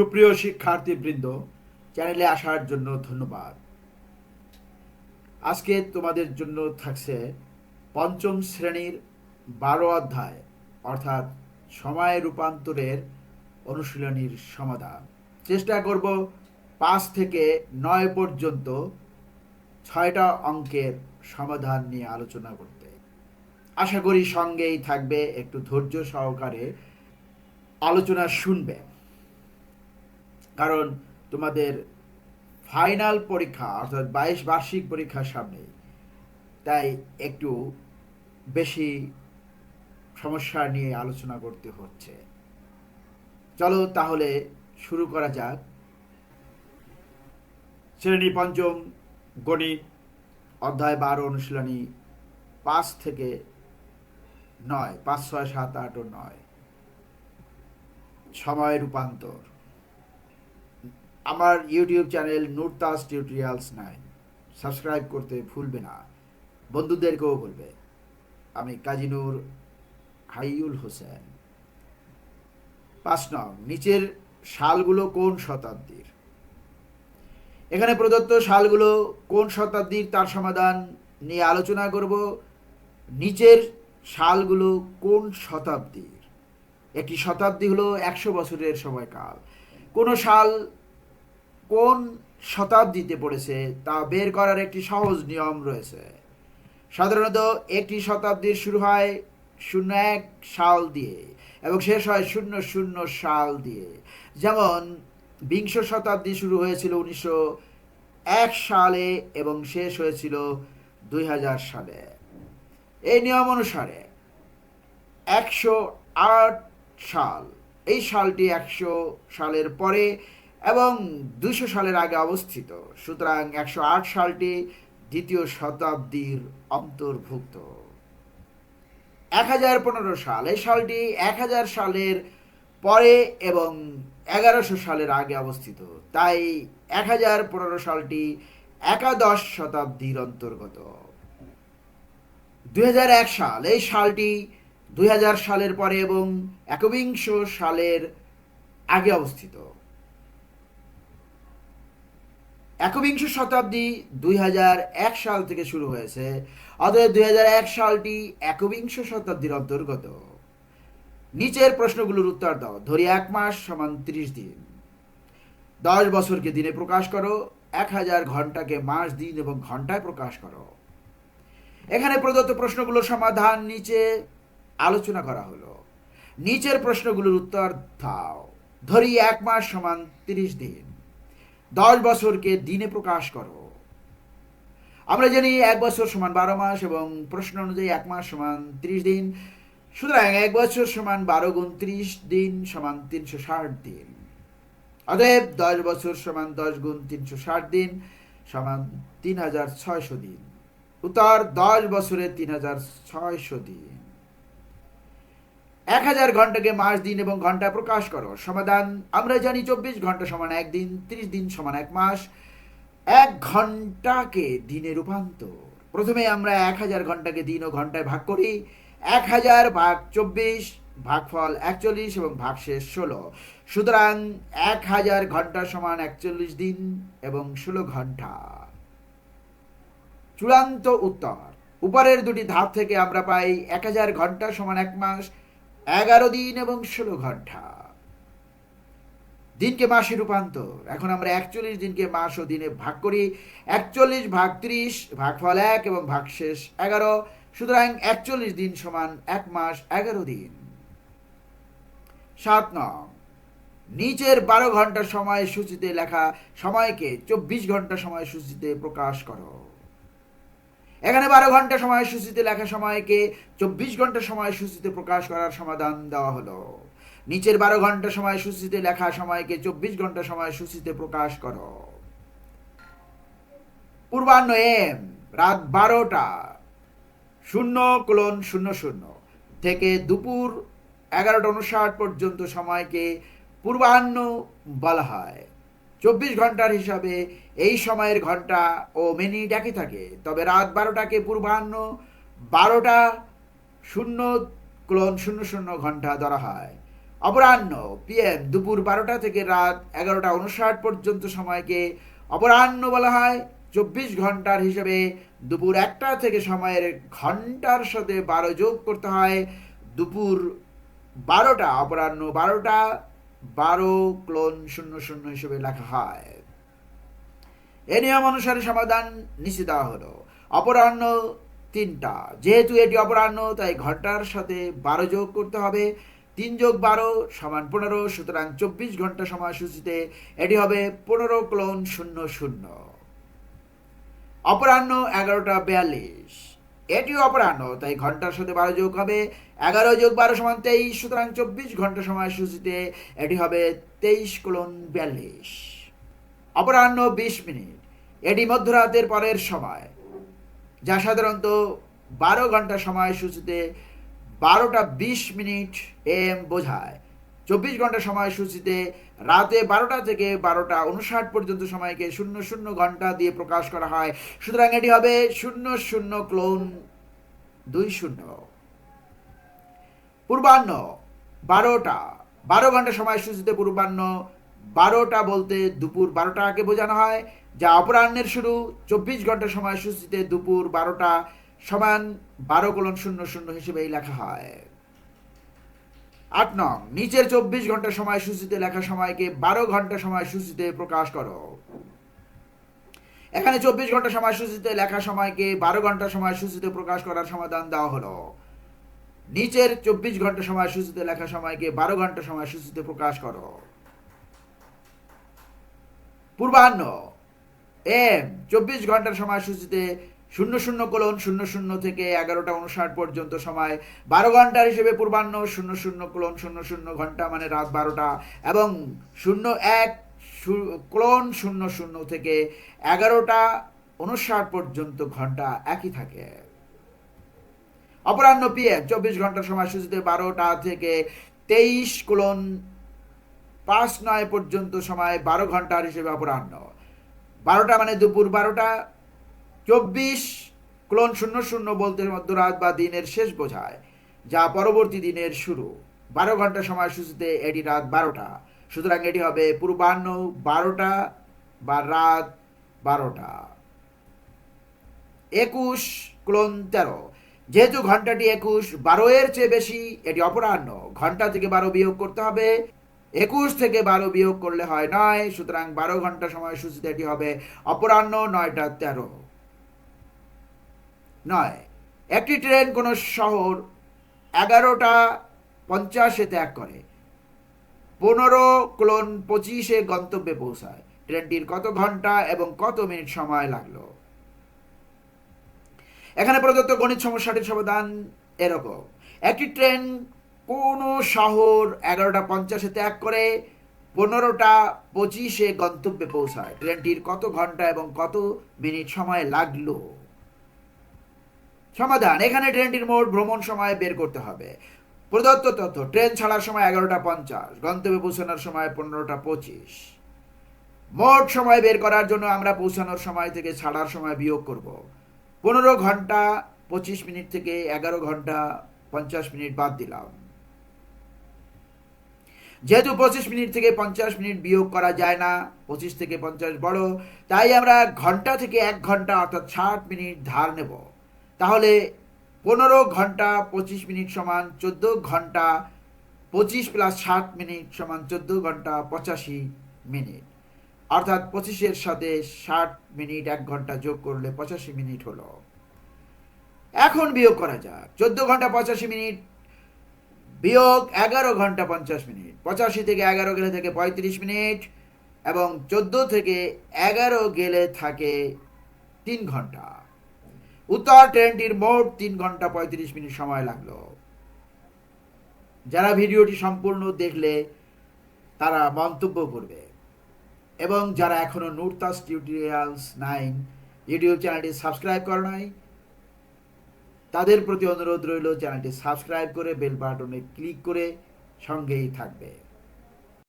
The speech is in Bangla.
সুপ্রিয় শিক্ষার্থীবৃন্দ চ্যানেলে আসার জন্য ধন্যবাদ। আজকে তোমাদের জন্য থাকছে পঞ্চম শ্রেণির বারো অধ্যায়, অর্থাৎ সময় রূপান্তরের অনুশীলনীর সমাধান। চেষ্টা করব পাঁচ থেকে নয় পর্যন্ত ছয়টা অঙ্কের সমাধান নিয়ে আলোচনা করতে। আশা করি সঙ্গেই থাকবে, একটু ধৈর্য সহকারে আলোচনা শুনবে। কারণ তোমাদের ফাইনাল পরীক্ষা, অর্থাৎ বাইশ বার্ষিক পরীক্ষার সামনে, তাই একটু বেশি সমস্যা নিয়ে আলোচনা করতে হচ্ছে। চলো তাহলে শুরু করা যাক। শ্রেণি পঞ্চম গণিত, অধ্যায় বারো, অনুশীলনী পাঁচ থেকে নয়, পাঁচ, ছয়, সাত, আট ও নয়। সময় রূপান্তর। আমার YouTube channel Nurtas tutorials nine subscribe করতে ভুলবে না। বন্ধুদেরকেও বলবে। আমি কাজী নূর হাইউল হোসেন। পাঁচ নং, নিচের সালগুলো কোন শতাব্দীর? এখানে প্রদত্ত সালগুলো কোন শতাব্দীর তার সমাধান নিয়ে আলোচনা করব। নিচের সালগুলো কোন শতাব্দীর? একটি শতাব্দী হলো একশো বছরের সময়কাল। কোনো সাল কোন শতাব্দীতে পড়েছে তা বের করার একটি সহজ নিয়ম রয়েছে। সাধারণত একটি শতাব্দীর শুরু হয় শূন্য এক সাল দিয়ে এবং শেষ হয় শূন্য শূন্য সাল দিয়ে। যেমন, বিংশ শতাব্দী শুরু হয়েছিল উনিশশো এক সালে এবং শেষ হয়েছিল দুই হাজার সালে। এই নিয়ম অনুসারে একশো আট সাল, এই সালটি একশো সালের পরে এবং দুইশো সালের আগে অবস্থিত। সুতরাং একশো আট সালটি দ্বিতীয় শতাব্দীর অন্তর্ভুক্ত। এক হাজার পনেরো সাল, এই সালটি এক হাজার সালের পরে এবং এগারোশো সালের আগে অবস্থিত। তাই এক হাজার পনেরো সালটি একাদশ শতাব্দীর অন্তর্গত। দুই সাল, এই সালটি দুই হাজার সালের পরে এবং একবিংশ সালের আগে অবস্থিত। একবিংশ শতাব্দী দুই হাজার এক সাল থেকে শুরু হয়েছে। অতএব দুই হাজার এক সালটি একবিংশ শতাব্দীর অন্তর্গত। নিচের প্রশ্নগুলোর উত্তর দাও। ধরি এক মাস সমান ত্রিশ দিন। দশ বছরকে দিনে প্রকাশ করো, এক হাজার ঘন্টাকে মাস, দিন এবং ঘন্টায় প্রকাশ করো। এখানে প্রদত্ত প্রশ্নগুলোর সমাধান নিচে আলোচনা করা হলো। নিচের প্রশ্নগুলোর উত্তর দাও। ধরি এক মাস সমান তিরিশ দিন। দশ বছরকে দিনে প্রকাশ করো। আমরা জানি এক বছর সমান বারো মাস এবং প্রশ্ন অনুযায়ী এক মাস সমান ত্রিশ দিন। সুতরাং এক বছর সমান বারো গুণ ত্রিশ দিন সমান তিনশো ষাট দিন। অতএব দশ বছর সমান দশ গুণ তিনশো ষাট দিন সমান তিন হাজার ছয়শো দিন। উত্তর, দশ বছরে তিন হাজার ছয়শো দিন। এক হাজার ঘন্টাকে মাস, দিন এবং ঘণ্টা প্রকাশ করো। সমাধান আমরা জানি চব্বিশ ঘণ্টা সমান এক দিন, ত্রিশ দিন সমান এক মাস। এক ঘন্টাকে দিনে রূপান্তর। প্রথমে আমরা এক হাজার ঘন্টাকে দিন ও ঘন্টায় ভাগ করি। এক হাজার ভাগ চব্বিশ, ভাগফল একচল্লিশ এবং ভাগশেষ ষোলো। সুতরাং এক হাজার ঘণ্টা সমান একচল্লিশ দিন এবং ষোলো ঘণ্টা। চূড়ান্ত উত্তর। উপরের দুটি ধাপ থেকে আমরা পাই এক হাজার ঘণ্টা সমান এক মাস। এগারো দিন এবং ষোলো ঘণ্টা। দিনকে মাসে রূপান্তর। এখন আমরা একচল্লিশ দিনকে মাস ও দিনে ভাগ করি। একচল্লিশ ভাগ ত্রিশ, ভাগফল এক এবং ভাগশেষ এগারো। সুতরাং একচল্লিশ দিন সমান এক মাস এগারো দিন। সাত নং। নিচের বারো ঘণ্টা সময় সূচিতে লেখা সময়কে চব্বিশ ঘণ্টা সময় সূচিতে প্রকাশ করো। এখানে বারো ঘণ্টা সময় সূচিতে লেখা সময়কে, চব্বিশ ঘণ্টা সময় সূচিতে প্রকাশ করার সমাধান দেওয়া হলো। নিচের বারো ঘণ্টা সময় সূচিতে লেখা সময়কে, চব্বিশ ঘণ্টা সময় সূচিতে প্রকাশ করো। পূর্বাহ্ন এম, রাত বারোটা, শূন্য কোলন শূন্য শূন্য থেকে দুপুর এগারোটা উনষাট পর্যন্ত সময়কে পূর্বাহ্ন বলা হয়। চব্বিশ ঘণ্টার হিসাবে এই সময়ের ঘণ্টা ও মিনিট একই থাকে। তবে রাত বারোটাকে পূর্বাহ্ন বারোটা শূন্য ক্লোন শূন্য শূন্য ঘণ্টা ধরা হয়। অপরাহ্ন পিএম দুপুর বারোটা থেকে রাত এগারোটা উনষাট পর্যন্ত সময়কে অপরাহ্ন বলা হয়। চব্বিশ ঘণ্টার হিসেবে দুপুর একটা থেকে সময়ের ঘণ্টার সাথে বারো যোগ করতে হয়। দুপুর বারোটা, অপরাহ্ন বারোটা, বারো ক্লোন শূন্য শূন্য হিসেবে লেখা হয়। এ নিয়ম অনুসারে সমাধান নিচে দেওয়া হলো। অপরাহ্ন তিনটা। যেহেতু এটি অপরাহ্ন, তাই ঘণ্টার সাথে বারো যোগ করতে হবে। তিন যোগ বারো সমান পনেরো, সুতরাং চব্বিশ ঘণ্টা সময়সূচিতে এটি হবে পনেরো ক্লোন শূন্য শূন্য। অপরাহ্ন এগারোটা বিয়াল্লিশ। এটিও অপরাহ্ন, তাই ঘণ্টার সাথে বারো যোগ হবে। এগারো যোগ বারো সমান তেইশ, সুতরাং চব্বিশ ঘণ্টা সময়সূচিতে এটি হবে তেইশ ক্লোন বিয়াল্লিশ। অপরাহ্ন বিশ মিনিট। এটি মধ্যরাতের পরের সময়, যা সাধারণত বারো ঘণ্টা সময়সূচিতে বারোটা বিশ মিনিট এম বোঝায়। চব্বিশ ঘণ্টা সময়সূচিতে রাতে বারোটা থেকে বারোটা উনষাট পর্যন্ত সময়কে শূন্য শূন্য ঘণ্টা দিয়ে প্রকাশ করা হয়। সুতরাং এটি হবে শূন্য শূন্য ক্লোন দুই শূন্য। পূর্বাহ্ন বারোটা, বারো ঘণ্টা সময়সূচিতে পূর্বাহ্ন বারোটা বলতে দুপুর বারোটাকে বোঝানো হয়, যা অপরাহ্নের শুরু, চব্বিশ ঘণ্টা সময়সূচিতে দুপুর বারোটা সমান বারো কোলন শূন্য শূন্য হিসেবেই লেখা হয়। আট নং, নিচের চব্বিশ ঘণ্টা সময়সূচিতে লেখা সময়কে বারো ঘণ্টা সময়সূচিতে প্রকাশ করো। এখানে চব্বিশ ঘণ্টা সময়সূচিতে লেখা সময়কে বারো ঘণ্টা সময়সূচিতে প্রকাশ করার সমাধান দেওয়া হলো। নিচের চব্বিশ ঘণ্টা সময়সূচিতে লেখা সময়কে বারো ঘণ্টা সময়সূচিতে প্রকাশ করো। পূর্বাহ্ন। এম, চব্বিশ ঘণ্টার সময়সূচিতে শূন্য শূন্য কোলন শূন্য শূন্য থেকে এগারোটা উনষাট পর্যন্ত সময়। বারো ঘণ্টার হিসেবে পূর্বাহ্ন, শূন্য শূন্য কোলন শূন্য শূন্য ঘণ্টা মানে রাত বারোটা। এবং শূন্য এক কোলন শূন্য শূন্য থেকে এগারোটা উনষাট পর্যন্ত ঘণ্টা একই থাকে। অপরাহ্ন পিএম চব্বিশ ঘণ্টার সময়সূচিতে বারোটা থেকে তেইশ কোলন পাঁচ নয় পর্যন্ত সময় বারো ঘণ্টার হিসেবে অপরাহ্ন। বারোটা মানে দুপুর বারোটা, চব্বিশ ক্লোন শূন্য শূন্য বলতে মধ্যরাত বা দিনের শেষ বোঝায়, যা পরবর্তী দিনের শুরু। বারো ঘণ্টা সময়সূচিতে এটি রাত বারোটা। সুতরাং এটি হবে পূর্বাহ্ন বারোটা বা রাত বারোটা। একুশ ক্লোন তেরো। যেহেতু ঘন্টাটি একুশ, বারো এর চেয়ে বেশি এটি অপরাহ্ন। ঘণ্টা থেকে বারো বিয়োগ করতে হবে। একুশ থেকে বারো বিয়োগ করলে হয় নয়, সুতরাং বারো ঘণ্টা সময়সূচিতে এটি হবে অপরাহ্ন নয়টা তেরো। নয়, একটি ট্রেন কোনো শহর এগারোটা পঞ্চাশে ত্যাগ করে, পনেরো ক্লোন পঁচিশে গন্তব্যে পৌঁছায়। ট্রেনটির কত ঘণ্টা এবং কত মিনিট সময় লাগল? এখানে প্রদত্ত গণিত সমস্যাটির সমাধান এরকম। একটি ট্রেন কোন শহর এগারোটা পঞ্চাশে ত্যাগ করে, পনেরোটা পঁচিশে গন্তব্যে পৌঁছায়। ট্রেনটির কত ঘণ্টা এবং কত মিনিট সময় লাগল? সমাধান, এখানে ট্রেনটির মোট ভ্রমণ সময় বের করতে হবে। প্রদত্ত তথ্য, ট্রেন ছাড়ার সময় এগারোটা পঞ্চাশ, গন্তব্যে পৌঁছানোর সময় পনেরোটা পঁচিশ। মোট সময় বের করার জন্য আমরা পৌঁছানোর সময় থেকে ছাড়ার সময় বিয়োগ করব। পনেরো ঘণ্টা পঁচিশ মিনিট থেকে এগারো ঘণ্টা পঞ্চাশ মিনিট বাদ দিলাম। যেহেতু পঁচিশ মিনিট থেকে পঞ্চাশ মিনিট বিয়োগ করা যায় না, পঁচিশ থেকে পঞ্চাশ বড়, তাই আমরা ঘণ্টা থেকে এক ঘণ্টা অর্থাৎ ষাট মিনিট ধার নেব। তাহলে পনেরো ঘণ্টা পঁচিশ মিনিট সমান চোদ্দ ঘণ্টা পঁচিশ প্লাস ষাট মিনিট সমান চোদ্দ ঘণ্টা পঁচাশি মিনিট। অর্থাৎ পঁচিশের সাথে ষাট মিনিট এক ঘণ্টা যোগ করলে পঁচাশি মিনিট হলো। এখন বিয়োগ করা যাক। চোদ্দ ঘণ্টা পঁচাশি মিনিট, বিয়োগ এগারো ঘণ্টা পঞ্চাশ মিনিট। পঁচাশি থেকে এগারো গেলে থেকে পঁয়ত্রিশ মিনিট এবং চোদ্দ থেকে এগারো গেলে থাকে তিন ঘণ্টা। উত্তর ট্রেনটির মোট তিন ঘণ্টা পঁয়ত্রিশ মিনিট সময় লাগল। যারা ভিডিওটি সম্পূর্ণ দেখলে তারা মন্তব্য করবে। এবং যারা এখনও নুরতাস টিউটোরিয়ালস নাইন ইউটিউব চ্যানেলটি সাবস্ক্রাইব করে নাই, তাদের প্রতি অনুরোধ রইল চ্যানেলটি সাবস্ক্রাইব করে বেল বাটনে ক্লিক করে সঙ্গেই থাকবে।